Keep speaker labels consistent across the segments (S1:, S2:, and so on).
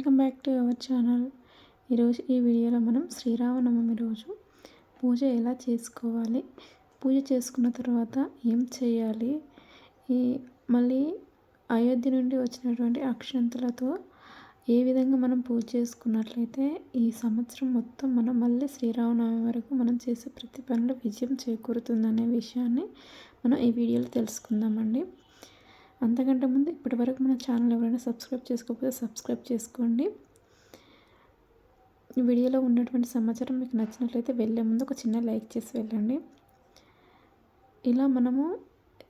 S1: Welcome back to our channel. ఈరోజు ఈ వీడియోలో మనం శ్రీరామనవమి రోజు పూజ ఎలా చేసుకోవాలి? పూజ చేసుకున్న తర్వాత ఏం చేయాలి? ఈ మళ్ళీ అయోధ్య నుండి వచ్చినటువంటి అక్షంతలతో ఏ విధంగా మనం పూజ చేసుకున్నట్లయితే ఈ సంవత్సరం మొత్తం మనం మళ్ళీ శ్రీరామనవమి వరకు మనం చేసే ప్రతి పనిలో విజయం చేకూరుతుందనే విషయాన్ని మనం ఈ వీడియోలో తెలుసుకుందామండి. అంతకంటే ముందు ఇప్పటి వరకు మన ఛానల్ ఎవరైనా సబ్స్క్రైబ్ చేసుకోకపోతే సబ్స్క్రైబ్ చేసుకోండి. వీడియోలో ఉన్నటువంటి సమాచారం మీకు నచ్చినట్లయితే వెళ్ళే ముందు ఒక చిన్న లైక్ చేసి వెళ్ళండి. ఇలా మనము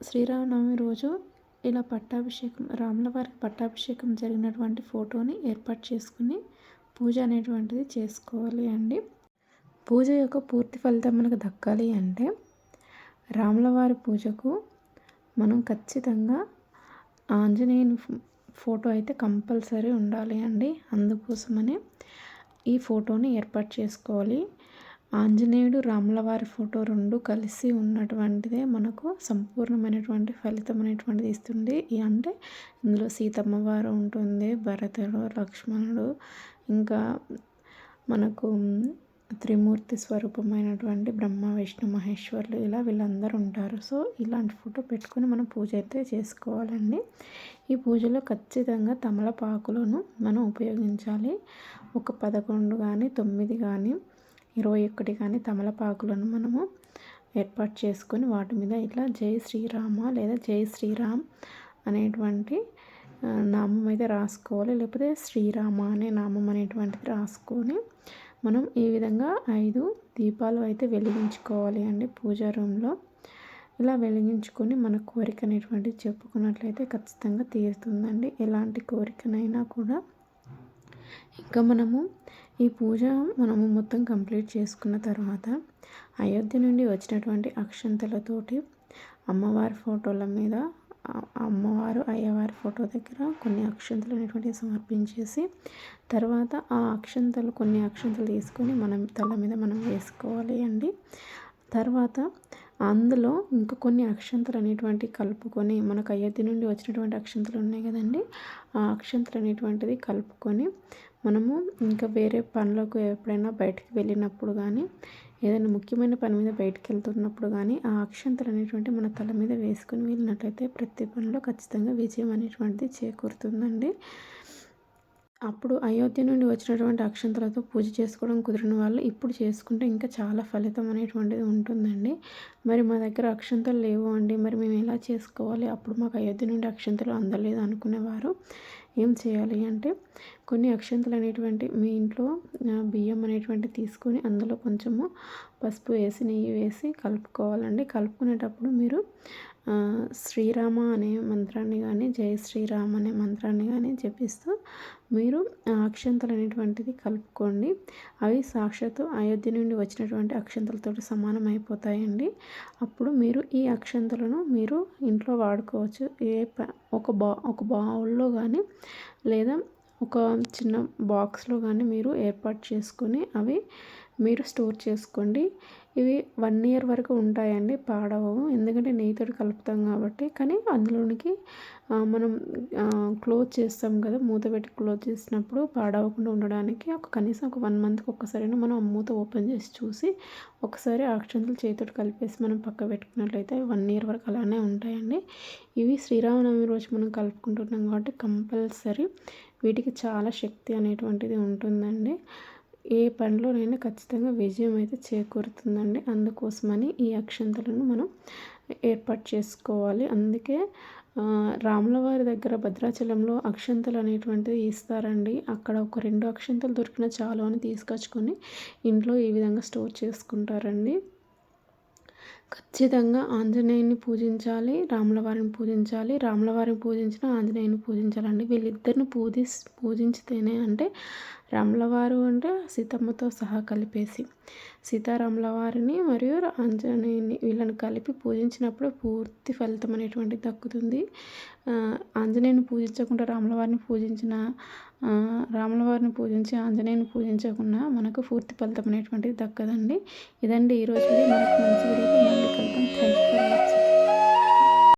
S1: శ్రీరామనవమి రోజు ఇలా పట్టాభిషేకం రాముల వారికి పట్టాభిషేకం జరిగినటువంటి ఫోటోని ఏర్పాటు చేసుకుని పూజ అనేటువంటిది చేసుకోవాలి అండి. పూజ యొక్క పూర్తి ఫలితం మనకు దక్కాలి అంటే రాముల వారి పూజకు మనం ఖచ్చితంగా ఆంజనేయుని ఫోటో అయితే కంపల్సరీ ఉండాలి అండి. అందుకోసమనే ఈ ఫోటోని ఏర్పాటు చేసుకోవాలి. ఆంజనేయుడు రాములవారి ఫోటో రెండు కలిసి ఉన్నటువంటిదే మనకు సంపూర్ణమైనటువంటి ఫలితం అనేటువంటిది ఇస్తుంది. అంటే ఇందులో సీతమ్మ వారు ఉంటుంది భరతుడు లక్ష్మణుడు ఇంకా మనకు త్రిమూర్తి స్వరూపమైనటువంటి బ్రహ్మ విష్ణు మహేశ్వరులు ఇలా వీళ్ళందరూ ఉంటారు. సో ఇలాంటి ఫోటో పెట్టుకొని మనం పూజ అయితే చేసుకోవాలండి. ఈ పూజలో ఖచ్చితంగా తమలపాకులను మనం ఉపయోగించాలి. ఒక పదకొండు కానీ తొమ్మిది కానీ ఇరవై ఒకటి కానీ తమలపాకులను మనము ఏర్పాటు చేసుకొని వాటి మీద ఇట్లా జై శ్రీరామ లేదా జై శ్రీరామ్ అనేటువంటి నామం అయితే రాసుకోవాలి. లేకపోతే శ్రీరామ అనే నామం అనేటువంటిది రాసుకొని మనం ఈ విధంగా ఐదు దీపాలు అయితే వెలిగించుకోవాలి అండి పూజా రూమ్లో. ఇలా వెలిగించుకొని మన కోరిక అనేటువంటిది చెప్పుకున్నట్లయితే ఖచ్చితంగా తీరుతుందండి. ఎలాంటి కోరికనైనా కూడా. ఇంకా మనము ఈ పూజ మనము మొత్తం కంప్లీట్ చేసుకున్న తర్వాత అయోధ్య నుండి వచ్చినటువంటి అక్షంతలతోటి అమ్మవారి ఫోటోల మీద అమ్మవారు అయ్యవారి ఫోటో దగ్గర కొన్ని అక్షంతలు అనేటువంటివి సమర్పించేసి తర్వాత ఆ అక్షంతలు కొన్ని అక్షంతలు తీసుకొని మనం తల మీద మనం వేసుకోవాలి అండి. తర్వాత అందులో ఇంకా కొన్ని అక్షంతలు అనేటువంటి కలుపుకొని మనకు అయోధ్య నుండి వచ్చినటువంటి అక్షంతలు ఉన్నాయి కదండి ఆ అక్షంతలు అనేటువంటిది కలుపుకొని మనము ఇంకా వేరే పనులకు ఎప్పుడైనా బయటికి వెళ్ళినప్పుడు కానీ ఏదైనా ముఖ్యమైన పని మీద బయటకు వెళ్తున్నప్పుడు కానీ ఆ అక్షంతలు అనేటువంటి మన తల మీద వేసుకుని వెళ్ళినట్లయితే ప్రతి పనిలో ఖచ్చితంగా విజయం అనేటువంటిది చేకూరుతుందండి. అప్పుడు అయోధ్య నుండి వచ్చినటువంటి అక్షంతలతో పూజ చేసుకోవడం కుదిరిన వాళ్ళు ఇప్పుడు చేసుకుంటే ఇంకా చాలా ఫలితం అనేటువంటిది ఉంటుందండి. మరి మా దగ్గర అక్షంతలు లేవు అండి మరి మేము ఎలా చేసుకోవాలి? అప్పుడు మాకు అయోధ్య నుండి అక్షంతలు అందలేదు అనుకునేవారు. ఏం చేయాలి అంటే కొన్ని అక్షంతలు అనేటువంటి మీ ఇంట్లో బియ్యం అనేటువంటి తీసుకొని అందులో కొంచెము పసుపు వేసి నెయ్యి వేసి కలుపుకోవాలండి. కలుపుకునేటప్పుడు మీరు శ్రీరామ అనే మంత్రాన్ని కానీ జై శ్రీరామ్ అనే మంత్రాన్ని కానీ జపిస్తూ మీరు అక్షంతలు అనేటువంటిది కలుపుకోండి. అవి సాక్షాత్తు అయోధ్య నుండి వచ్చినటువంటి అక్షంతలతో సమానం అయిపోతాయండి. అప్పుడు మీరు ఈ అక్షంతలను మీరు ఇంట్లో వాడుకోవచ్చు. ఏ ఒక బా ఒక బౌల్లో కానీ లేదా ఒక చిన్న బాక్స్లో కానీ మీరు ఏర్పాటు చేసుకొని అవి మీరు స్టోర్ చేసుకోండి. ఇవి వన్ ఇయర్ వరకు ఉంటాయండి పాడవవు. ఎందుకంటే నెయ్యితో కలుపుతాం కాబట్టి. కానీ అందులోనికి మనం క్లోజ్ చేస్తాం కదా మూత పెట్టి క్లోజ్ చేసినప్పుడు పాడవకుండా ఉండడానికి ఒక కనీసం ఒక వన్ మంత్కి ఒక్కసారైనా మనం మూత ఓపెన్ చేసి చూసి ఒకసారి అక్షంతులు చేతితో కలిపేసి మనం పక్క పెట్టుకున్నట్లయితే వన్ ఇయర్ వరకు అలానే ఉంటాయండి. ఇవి శ్రీరామనవమి రోజు మనం కలుపుకుంటున్నాం కాబట్టి కంపల్సరీ వీటికి చాలా శక్తి అనేటువంటిది ఉంటుందండి. ఏ పనిలోనైనా ఖచ్చితంగా విజయం అయితే చేకూరుతుందండి. అందుకోసమని ఈ అక్షంతలను మనం ఏర్పాటు చేసుకోవాలి. అందుకే రాములవారి దగ్గర భద్రాచలంలో అక్షంతలు అనేటువంటివి ఇస్తారండి. అక్కడ ఒక రెండు అక్షంతలు దొరికిన చాలు అని తీసుకొచ్చుకొని ఇంట్లో ఈ విధంగా స్టోర్ చేసుకుంటారండి. ఖచ్చితంగా ఆంజనేయుని పూజించాలి రాములవారిని పూజించాలి రాములవారిని పూజించిన ఆంజనేయుని పూజించాలండి వీళ్ళిద్దరిని పూజి పూజించితేనే అంటే రాములవారు అంటే సీతమ్మతో సహా కలిపేసి. సీతారాములవారిని మరియు ఆంజనేయుని వీళ్ళని కలిపి పూజించినప్పుడు పూర్తి ఫలితం అనేటువంటిది దక్కుతుంది. ఆంజనేయుని పూజించకుండా రాములవారిని పూజించిన రాములవారిని పూజించి ఆంజనేయుని పూజించకుండా మనకు పూర్తి ఫలితం అనేటువంటిది దక్కదండి. ఇదండి ఈరోజు మనకు మంచి వీడియో మళ్ళీ కలుద్దాం. Thank you for watching